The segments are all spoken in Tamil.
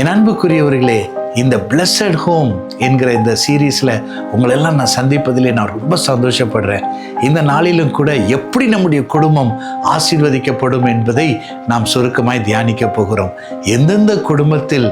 என் அன்புக்குரியவர்களே இந்த பிளஸட் ஹோம் என்கிற இந்த சீரீஸில் உங்களெல்லாம் நான் சந்திப்பதிலே நான் ரொம்ப சந்தோஷப்படுறேன். இந்த நாளிலும் கூட எப்படி நம்முடைய குடும்பம் ஆசீர்வதிக்கப்படும் என்பதை நாம் சுருக்கமாய் தியானிக்க போகிறோம். எந்தெந்த குடும்பத்தில்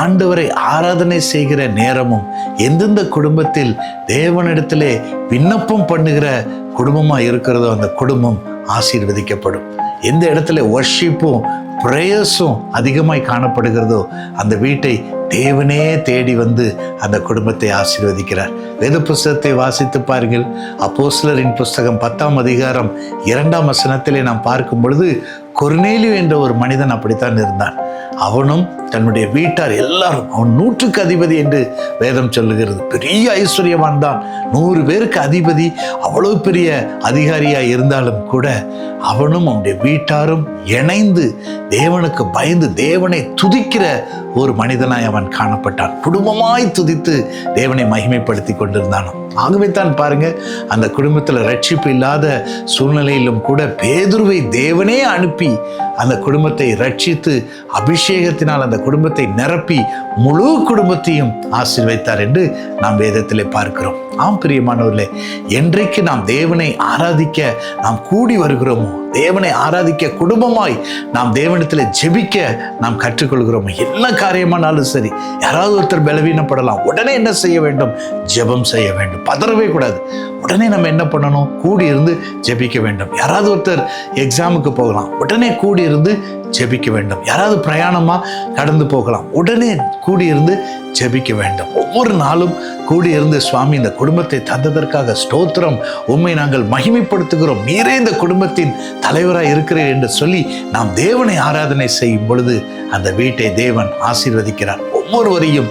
ஆண்டவரை ஆராதனை செய்கிற நேரமும் எந்தெந்த குடும்பத்தில் தேவனிடத்திலே விண்ணப்பம் பண்ணுகிற குடும்பமாக இருக்கிறதோ அந்த குடும்பம் ஆசீர்வதிக்கப்படும். எந்த இடத்துல ஒர்ஷிப்பும் ப்ரேயர்ஸும் அதிகமாய் காணப்படுகிறதோ அந்த வீட்டை தேவனே தேடி வந்து அந்த குடும்பத்தை ஆசீர்வதிக்கிறார். வேத புஸ்தகத்தை வாசித்து பாருங்கள். அப்போஸ்லரின் புஸ்தகம் பத்தாம் அதிகாரம் இரண்டாம் வசனத்திலே நாம் பார்க்கும் பொழுது கொர்நேலியு என்ற ஒரு மனிதன் அப்படித்தான் இருந்தான். அவனும் தன்னுடைய வீட்டார் எல்லாரும் அவன் நூற்றுக்கு அதிபதி என்று வேதம் சொல்லுகிறது. பெரிய ஐஸ்வர்யவான் தான். நூறு பேருக்கு அதிபதி அவ்வளோ பெரிய அதிகாரியாக இருந்தாலும் கூட அவனும் அவனுடைய வீட்டாரும் இணைந்து தேவனுக்கு பயந்து தேவனை துதிக்கிற ஒரு மனிதனாய் அவன் காணப்பட்டான். குடும்பமாய் துதித்து தேவனை மகிமைப்படுத்தி கொண்டிருந்தானோ. ஆகவே தான் பாருங்க அந்த குடும்பத்தில் ரட்சிப்பு இல்லாத சூழ்நிலையிலும் கூட பேதுருவை தேவனே அனுப்பி அந்த குடும்பத்தை ரட்சித்து அபிஷேகத்தினால் அந்த குடும்பத்தை நிரப்பி முழு குடும்பத்தையும் ஆசீர்வைத்தார் என்று நாம் வேதத்திலே பார்க்கிறோம். ஆம் பிரியமானவர்களே என்றைக்கு நாம் தேவனை ஆராதிக்க நாம் கூடி வருகிறோமோ தேவனை ஆராதிக்க குடும்பமாய் நாம் தேவனிடத்தில் ஜெபிக்க நாம் கற்றுக்கொள்கிறோமோ என்ன காரியமானாலும் சரி யாராவது ஒருத்தர் பலவீனப்படலாம் உடனே என்ன செய்ய வேண்டும்? ஜெபம் செய்ய வேண்டும் பதறவே கூடாது. உடனே நம்ம என்ன பண்ணணும்? கூடி இருந்து ஜெபிக்க வேண்டும். யாராவது ஒருத்தர் எக்ஸாமுக்கு போகலாம் உடனே கூடி இருந்து ஜெபிக்க வேண்டும். யாராவது பிரயாணமாக கடந்து போகலாம். உடனே கூடியிருந்து ஜெபிக்க வேண்டும். ஒவ்வொரு நாளும் கூடியிருந்து சுவாமி இந்த குடும்பத்தை தந்ததற்காக ஸ்தோத்திரம். உண்மை நாங்கள் மகிமைப்படுத்துகிறோம். நீரே இந்த குடும்பத்தின் தலைவராக இருக்கிறீர் என்று சொல்லி நாம் தேவனை ஆராதனை செய்யும் பொழுது அந்த வீட்டை தேவன் ஆசீர்வதிக்கிறார். ஒவ்வொருவரையும்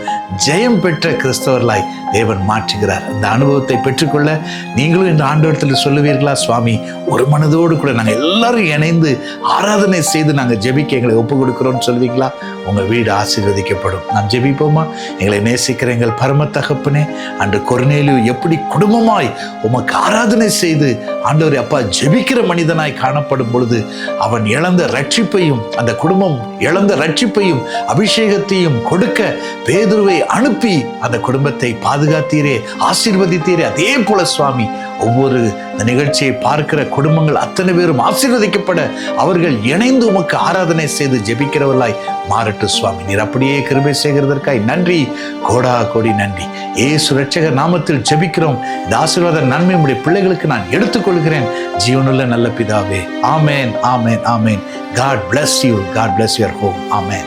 ஜெயம் பெற்ற கிறிஸ்தவர்களாய் தேவன் மாற்றுகிறார். இந்த அனுபவத்தை பெற்றுக்கொள்ள நீங்களும் இந்த ஆண்டவரத்தில் சொல்லுவீர்களா? சுவாமி ஒரு மனதோடு கூட நாங்கள் எல்லாரும் இணைந்து ஆராதனை செய்து நாங்கள் ஜெபிக்க எங்களை ஒப்பு கொடுக்குறோம்னு சொல்லுவீங்களா? உங்கள் வீடு ஆசீர்வதிக்கப்படும். நாம் ஜெபிப்போமா? எங்களை நேசிக்கிற எங்கள் பரம தகப்பனே அன்று கொர்நேலு எப்படி குடும்பமாய் உமக்கு ஆராதனை செய்து ஆண்டவர் அப்பா ஜெபிக்கிற மனிதனாய் காணப்படும் பொழுது அவன் இழந்த ரட்சிப்பையும் அந்த குடும்பம் இழந்த ரட்சிப்பையும் அபிஷேகத்தையும் கொடுக்க பேதுருவை அனுப்பி அந்த குடும்பத்தை பாதுகாத்தீரே ஆசீர்வதித்தீரே. அதே போல சுவாமி ஒவ்வொரு இந்த நிகழ்ச்சியை பார்க்கிற குடும்பங்கள் அத்தனை பேரும் ஆசீர்வதிக்கப்பட அவர்கள் இணைந்து உமக்கு ஆராதனை செய்து ஜெபிக்கிறவர்களாய் மாறட்டு சுவாமி. நீர் அப்படியே கிருபை செய்கிறதற்காய் நன்றி கோடா கோடி நன்றி. ஏ ரட்சகர் நாமத்தில் ஜெபிக்கிறோம். இந்த ஆசீர்வாத நன்மை உடைய பிள்ளைகளுக்கு நான் எடுத்துக்கொள்கிறேன். ஜீவனுள்ள நல்ல பிதாவே ஆமேன் ஆமேன் ஆமேன். God bless you God bless your home amen.